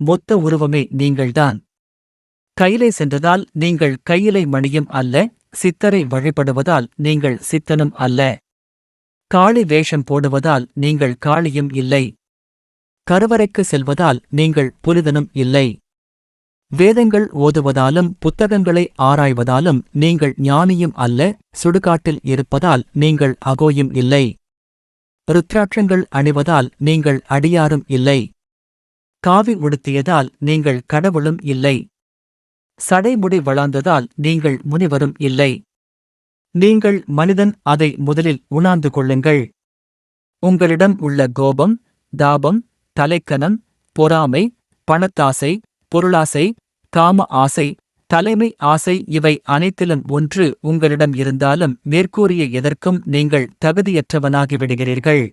மொத்த உருவமே நீங்கள்தான். கையிலை சென்றதால் நீங்கள் கையிலை மணியும் அல்ல சித்தரை வழிபடுவதால் நீங்கள் சித்தனும் அல்ல. காளி வேஷம் போடுவதால் நீங்கள் காளியும் இல்லை. கருவறைக்கு செல்வதால் நீங்கள் புனிதனும் இல்லை. வேதங்கள் ஓதுவதாலும் புத்தகங்களை ஆராய்வதாலும் நீங்கள் ஞானியும் அல்ல சுடுகாட்டில் இருப்பதால் நீங்கள் அகோயும் இல்லை. ருத்ராட்சங்கள் அணிவதால் நீங்கள் அடியாரும் இல்லை. காவி உடுத்தியதால் நீங்கள் கடவுளும் இல்லை. சடைமுடி வளர்ந்ததால் நீங்கள் முனிவரும் இல்லை. நீங்கள் மனிதன் அதை முதலில் உணார்ந்து கொள்ளுங்கள். உங்களிடம் உள்ள கோபம் தாபம் தலைக்கனம் பொறாமை பணத்தாசை பொருளாசை காம ஆசை தலைமை ஆசை இவை அனைத்திலும் ஒன்று உங்களிடம் இருந்தாலும் மேற்கூறிய எதற்கும் நீங்கள் தகுதியற்றவனாகிவிடுகிறீர்கள்.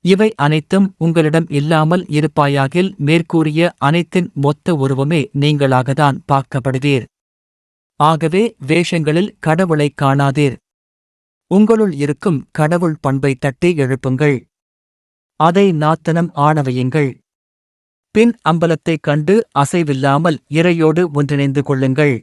இவை அனைத்தும் உங்களிடம் இல்லாமல் இருப்பாயாகில் மேற்கூறிய அனைத்தின் மொத்த உருவமே நீங்களாகத்தான் பார்க்கப்படுவீர். ஆகவே வேஷங்களில் கடவுளைக் காணாதீர். உங்களுள் இருக்கும் கடவுள் பண்பை தட்டி எழுப்புங்கள். அதை நாத்தனம் ஆணவையுங்கள். பின் அம்பலத்தைக் கண்டு அசைவில்லாமல் இறையோடு ஒன்றிணைந்து கொள்ளுங்கள்.